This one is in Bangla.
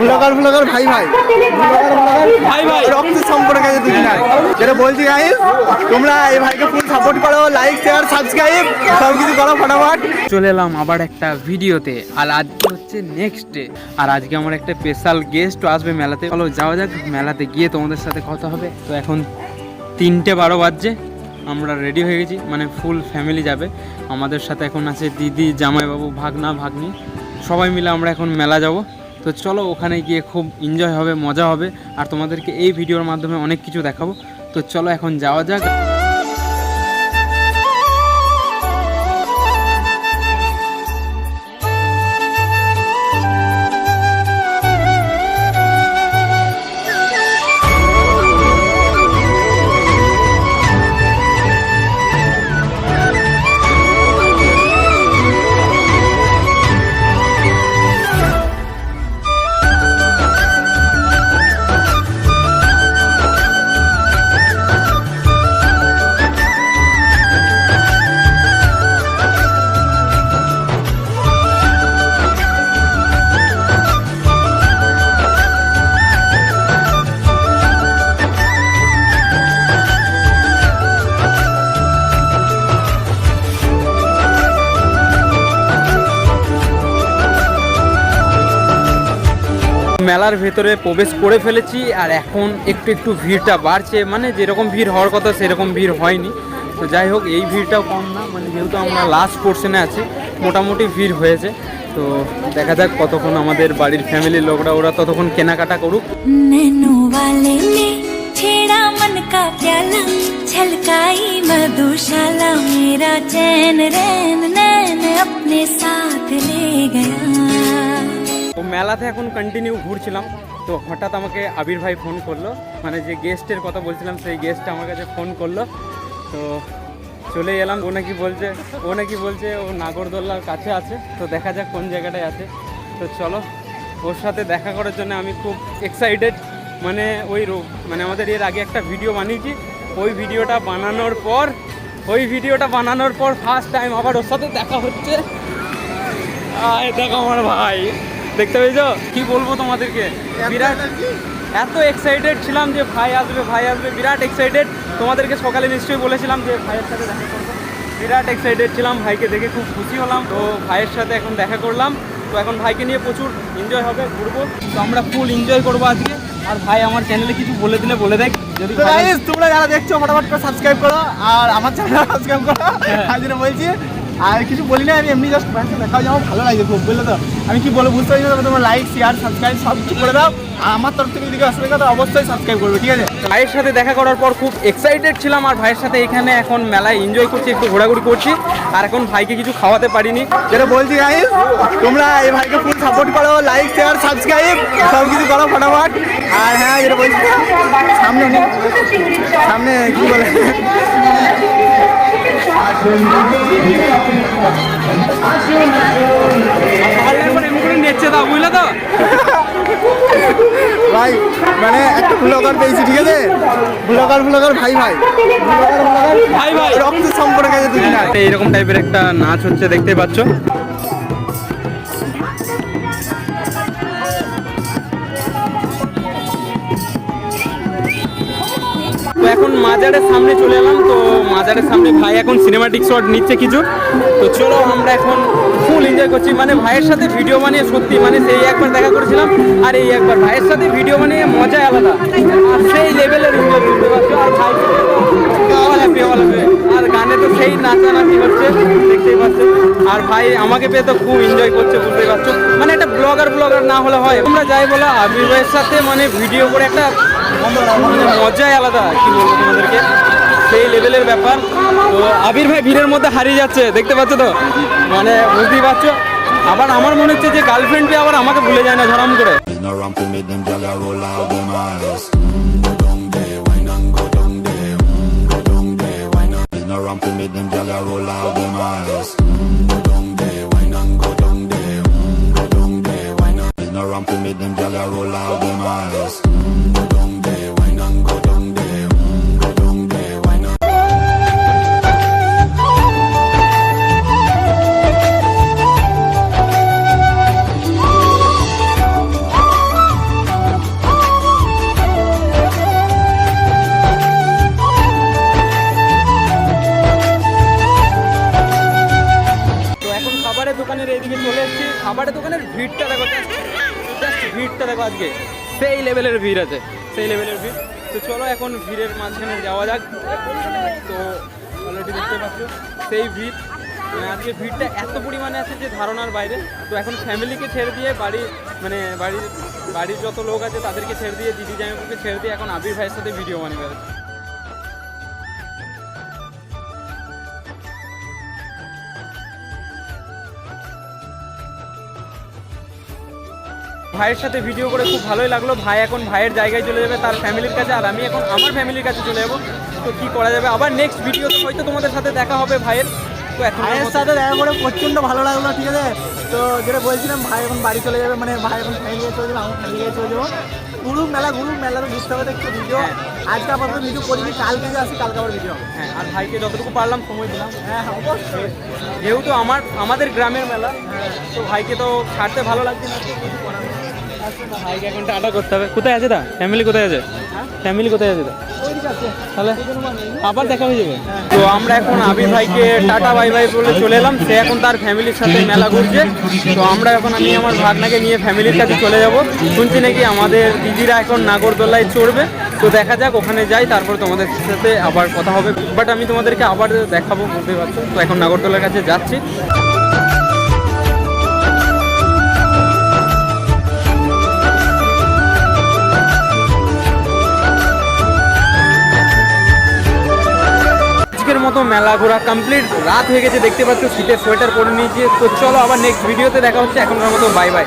ব্লগার ভাই ভাই। ব্লগার ব্লগার ভাই ভাই। রক্তের সম্পর্ক আছে দুদিন আগে যেটা বলছি গাইস তোমরা এই ভাইকে ফুল সাপোর্ট করো লাইক শেয়ার সাবস্ক্রাইব সব কিছু করো ফটাফট। চলে এলাম আবার একটা ভিডিওতে। আর আজকে হচ্ছে নেক্সট ডে আর আজকে আমার একটা স্পেশাল গেস্ট আসবে মেলাতে। চলো যাওয়া যাক মেলাতে গিয়ে তোমাদের সাথে কথা হবে। তো এখন তিনটে বারো বাজছে। আমরা রেডি হয়ে গেছি। মানে ফুল ফ্যামিলি যাবে। আমাদের সাথে এখন আছে দিদি জামাইবাবু ভাগনা ভাগ্নি। সবাই মিলে আমরা এখন মেলা যাব। তো চলো ওখানে গিয়ে খুব এনজয় হবে, মজা হবে। আর তোমাদেরকে এই ভিডিওর মাধ্যমে অনেক কিছু দেখাবো। তো চলো এখন যাওয়া যাক। মেলার ভেতরে প্রবেশ করে ফেলেছি আর এখন একটু একটু ভিড়টা বাড়ছে মানে যেরকম ভিড় হওয়ার কথা সেরকম ভিড় হয়নি তো যাই হোক এই ভিড়টাও কম না মানে যেহেতু আমরা লাস্ট পোর্শনে আছি মোটামুটি ভিড় হয়েছে তো দেখা যাক কতক্ষণ আমাদের বাড়ির ফ্যামিলির লোকরা ওরা ততক্ষণ কেনাকাটা করুক नैनो वाले ने छेड़ा मन का प्याला छलकाई मधुशाला मेरा चैन रैन नैन अपने साथ ले गया তো মেলাতে এখন কন্টিনিউ ঘুরছিলাম। তো হঠাৎ আমাকে আবির ভাই ফোন করল। মানে যে গেস্টের কথা বলছিলাম, সেই গেস্টটা আমার কাছে ফোন করল। তো চলে এলাম। ও নাকি বলছে, ও নাকি বলছে, ও নাগরদোল্লার কাছে আছে। তো দেখা যাক কোন জায়গাটায় আছে। তো চলো, ওর সাথে দেখা করার জন্য আমি খুব এক্সাইটেড মানে ওই মানে আমাদের এর আগে একটা ভিডিও বানিয়েছি। ওই ভিডিওটা বানানোর পর, ওই ভিডিওটা বানানোর পর ফার্স্ট টাইম আবার ওর সাথে দেখা হচ্ছে। আয় দেখো আমার ভাই। দেখতে পেয়েছ? কি বলব তোমাদেরকে? বিরাট এত এক্সাইটেড ছিলাম যে ভাই আসবে ভাই আসবে বিরাট এক্সাইটেড তোমাদেরকে সকালে নিশ্চয়ই বলেছিলাম যে ভাইয়ের সাথে দেখা করব। বিরাট এক্সাইটেড ছিলাম ভাইকে দেখে খুব খুশি হলাম। তো ভাইয়ের সাথে এখন দেখা করলাম। তো এখন ভাইকে নিয়ে প্রচুর এনজয় হবে ঘুরবো। তো আমরা ফুল এনজয় করব আজকে। আর ভাই আমার চ্যানেলে কিছু বলে দিলে বলে দেখ যদি তোমরা যারা দেখছ ফটাফট করে সাবস্ক্রাইব করো। আর আমার চ্যানেল সাবস্ক্রাইব করো। হ্যাঁ। বলছি আর কিছু বলি না আমি এমনি জাস্ট ভাইকে দেখাও যে আমার ভালো লাগে খুব বুঝলে তো? আমি কি বলব বুঝতে পারছি না তোমরা লাইক শেয়ার সাবস্ক্রাইব সব কিছু করে দাও। আমার তরফ থেকে যদি আসবে তো অবশ্যই সাবস্ক্রাইব করবে ঠিক আছে? ভাইয়ের সাথে দেখা করার পর খুব এক্সাইটেড ছিলাম আর ভাইয়ের সাথে এখানে এখন মেলায় এনজয় করছি একটু ঘোরাঘুরি করছি আর এখন ভাইকে কিছু খাওয়াতে পারিনি। যেটা বলছি গাইস তোমরা এই ভাইকে ফুল সাপোর্ট করো লাইক শেয়ার সাবস্ক্রাইব সব কিছু করো ফটাফট। আর হ্যাঁ যেটা বলছি সামনে সামনে কি বলে? ভাই মানে একটা ব্লগার পেয়েছি ঠিক আছে? ব্লগার ব্লগার ভাই ভাই। ব্লগার ব্লগার ভাই ভাই। রক্ত সম্পর্কে দুদিন এইরকম টাইপের একটা নাচ হচ্ছে দেখতে পাচ্ছ। মাজারের সামনে চলে এলাম, তো মাজারের সামনে ভাই এখন সিনেমাটিক শট নিচ্ছে কিছু। তো চলো আমরা এখন ফুল এনজয় করছি। মানে ভাইয়ের সাথে ভিডিও বানিয়ে সত্যি মানে সেই একবার দেখা করেছিলাম, আর এই একবার ভাইয়ের সাথে ভিডিও বানিয়ে মজাই আলাদা। আর সেই লেভেলের পারছ। আর আর গানে তো সেই নাচানাচি হচ্ছে, দেখতেই পাচ্ছ। আর ভাই আমাকে পেয়ে তো খুব এনজয় করছে, বুঝতেই পারছ। মানে একটা ব্লগার ব্লগার না হলে হয়। তোমরা যাই বলো, আবির ভাইয়ের সাথে মানে ভিডিও করে একটা মজাই আলাদা কি বলব তোমাদেরকে সেই লেভেলের ব্যাপার তো আবির ভাই ভিড়ের মধ্যে হারিয়ে যাচ্ছে দেখতে পাচ্ছ তো মানে বুঝতেই পারছ আবার আমার মনে হচ্ছে যে গার্লফ্রেন্ডকে আবার আমাকে ভুলে যায় না ঝরাম করে roll out them eyes. আজকে। সেই লেভেলের ভিড় আছে। সেই লেভেলের ভিড়। তো চলো এখন ভিড়ের মাঝখানে যাওয়া যাক। তো অলরেডি দেখতে পাচ্ছ, সেই ভিড়। মানে আজকে ভিড়টা এত পরিমাণে আছে যে ধারণার বাইরে। তো এখন ফ্যামিলিকে ছেড়ে দিয়ে বাড়ি মানে বাড়ির বাড়ির যত লোক আছে তাদেরকে ছেড়ে দিয়ে, দিদি জামাইবাবুকে ছেড়ে দিয়ে এখন আবির ভাইয়ের সাথে ভিডিও বানিয়ে ভাইয়ের সাথে ভিডিও করে খুব ভালোই লাগল। ভাই এখন ভাইয়ের জায়গায় চলে যাবে তার ফ্যামিলির কাছে আর আমি এখন আমার ফ্যামিলির কাছে চলে যাব। তো কী করা যাবে? আবার নেক্সট ভিডিওতে হয়তো তোমাদের সাথে দেখা হবে ভাইয়ের। তো এখন ভাইয়ের সাথে দেখা করে প্রচণ্ড ভালো লাগল ঠিক আছে? তো যেটা বলছিলাম ভাই এখন বাড়ি চলে যাবে মানে ভাই এখন ফ্যামিলি চলে যাবে আমার ফ্যামিলি চলে যাব ঘুরুক মেলা ঘুরুক মেলা তো বুঝতে হবে দেখতে ভিডিও হ্যাঁ। আজকে আপাতত ভিডিও করিনি কালকে যে আসি কালকে আবার ভিডিও হ্যাঁ আর ভাইকে যতটুকু পারলাম সময় দিলাম। হ্যাঁ হ্যাঁ অবশ্যই। যেহেতু আমার আমাদের গ্রামের মেলা তো ভাইকে তো ছাড়তে ভালো লাগছে না। কোথায় আছে ফ্যামিলি কোথায় আছে ফ্যামিলি কোথায় আছে তাহলে আবার দেখা হয়ে যাবে তো আমরা এখন ভাইকে টাটা বাই বলে চলে এলাম সে এখন তার ফ্যামিলির সাথে মেলা তো আমরা এখন আমি আমার নিয়ে ফ্যামিলির কাছে চলে যাব শুনছি নাকি আমাদের দিদিরা এখন নাগরদোলায় চড়বে তো দেখা যাক ওখানে যাই তারপর তোমাদের সাথে আবার কথা হবে বাট আমি তোমাদেরকে আবার দেখাবো বুঝতে পারছ তো এখন নাগরদোলার কাছে যাচ্ছি। মতো মেলা ঘোরা কমপ্লিট রাত হয়ে গেছে, দেখতে পাচ্ছ, শীতের সোয়েটার পরে নিয়েছি। তো চলো আবার নেক্সট ভিডিওতে দেখা হচ্ছে। এখনকার মতো বাই বাই